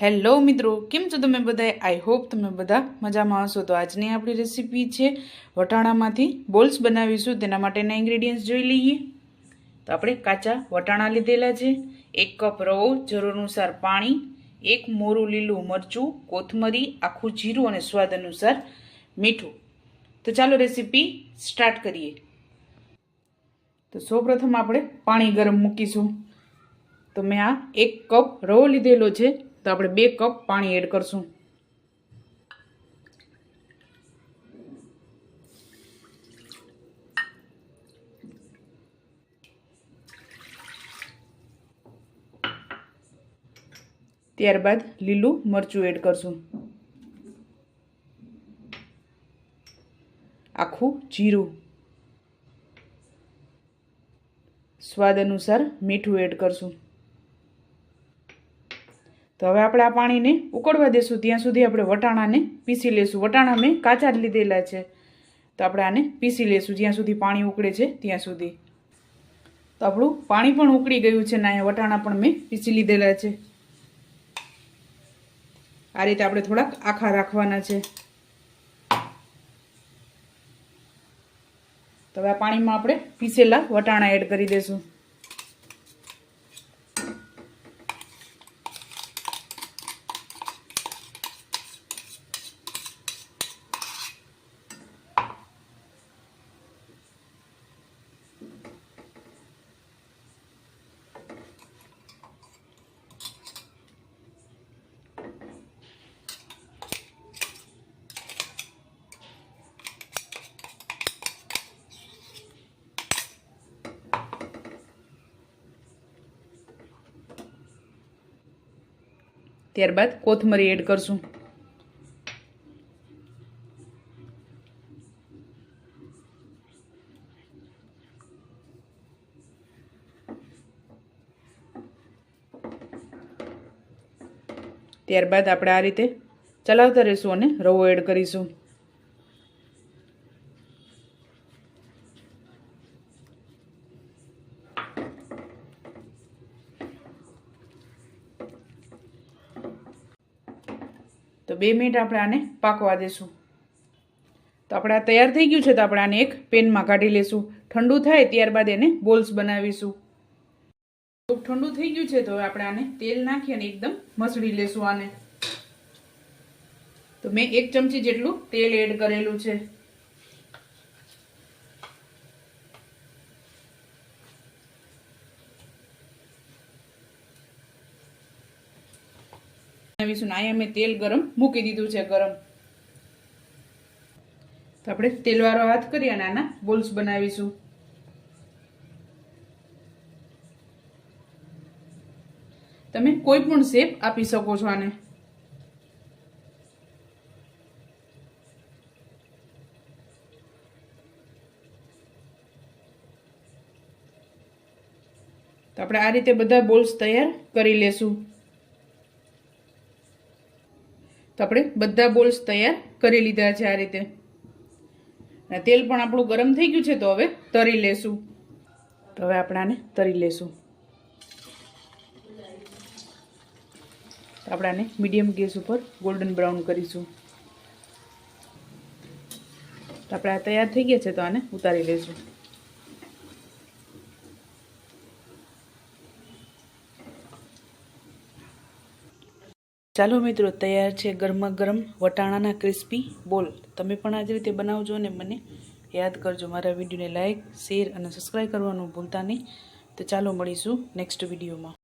Hello મિત્રો, કેમ છો તમે બધાએ? આઈ હોપ તમે બધા મજામાં હશો. તો આજની આપણી રેસીપી છે વટાણામાંથી બોલ્સ બનાવીશું. તેના માટેના ઇન્ગ્રેડિયન્ટ્સ જોઈ લઈએ. તો આપણે કાચા વટાણા લીધેલા છે. એક કપ રવો જરૂર અનુસાર પાણી, એક મોરું લીલું મરચું, કોથમરી, આખું જીરું અને સ્વાદ અનુસાર મીઠું. તો ચાલો રેસીપી સ્ટાર્ટ કરીએ. તો સૌપ્રથમ આપણે પાણી ગરમ મૂકીશું. તો મેં આ એક કપ રવો લીધેલો છે. તો આપણે બે કપ પાણી એડ કરશું. ત્યારબાદ લીલું મરચું એડ કરશું. આખું જીરું. સ્વાદ અનુસાર મીઠું એડ કરશું. તો હવે આપણે આ પાણીને ઉકળવા દેશું. ત્યાં સુધી આપણે વટાણાને પીસી લેશું. વટાણા મેં કાચા જ લીધેલા છે. તો આપણે આને પીસી લેશું. જ્યાં સુધી પાણી ઉકળે છે, ત્યાં સુધી. તો આપણું પાણી પણ ઉકળી ગયું છે ને વટાણા પણ મેં પીસી લીધેલા છે. આ રીતે આપણે થોડાક આખા રાખવાના છે. તો હવે આ પાણીમાં આપણે પીસેલા વટાણા એડ કરી દઈશું ત્યારબાદ કોથમરી એડ કરશું. ત્યારબાદ આપણે આ રીતે ચલાવતા રહીશું અને રવો એડ કરીશું. તો બે મિનિટ આપણે આને પાકવા દેશું. તો આપણે આ તૈયાર થઈ ગયું છે તો આપણે આને એક પેનમાં કાઢી લેશું. ઠંડુ થાય ત્યારબાદ એને બોલ્સ બનાવીશું. તો ઠંડુ થઈ ગયું છે તો આપણે આને તેલ નાખી અને એકદમ મસળી લેશું આને. તો મેં એક ચમચી જેટલું તેલ એડ કરેલું છે. બનાવીશું અહીંયા મેં તેલ ગરમ મૂકી દીધું છે ગરમ. તો આપણે તેલવાળો હાથ કરી અને આના બોલ્સ બનાવીશું. તમે કોઈ પણ શેપ આપી શકો છો આને. તો આપણે આ રીતે બધા બોલ્સ તૈયાર કરી લેશું તો આપણે બધા બોલ્સ તૈયાર કરી લીધા છે આ રીતે. તેલ પણ આપણું ગરમ થઈ ગયું છે તો હવે તરી લેશું. તો હવે આપણે આને તરી લેશું. આપણે આને મીડિયમ ગેસ ઉપર ગોલ્ડન બ્રાઉન કરીશું. આપણે આ તૈયાર થઈ ગયા છે તો આને ઉતારી લઈશું ચાલો મિત્રો, તૈયાર છે ગરમા ગરમ વટાણાના ક્રિસ્પી બોલ. તમે પણ આ જ રીતે બનાવજો અને મને યાદ કરજો. મારા વિડીયોને લાઇક શેર અને સબસ્ક્રાઈબ કરવાનું ભૂલતા નહીં. તો ચાલો મળીશું નેક્સ્ટ વિડીયોમાં.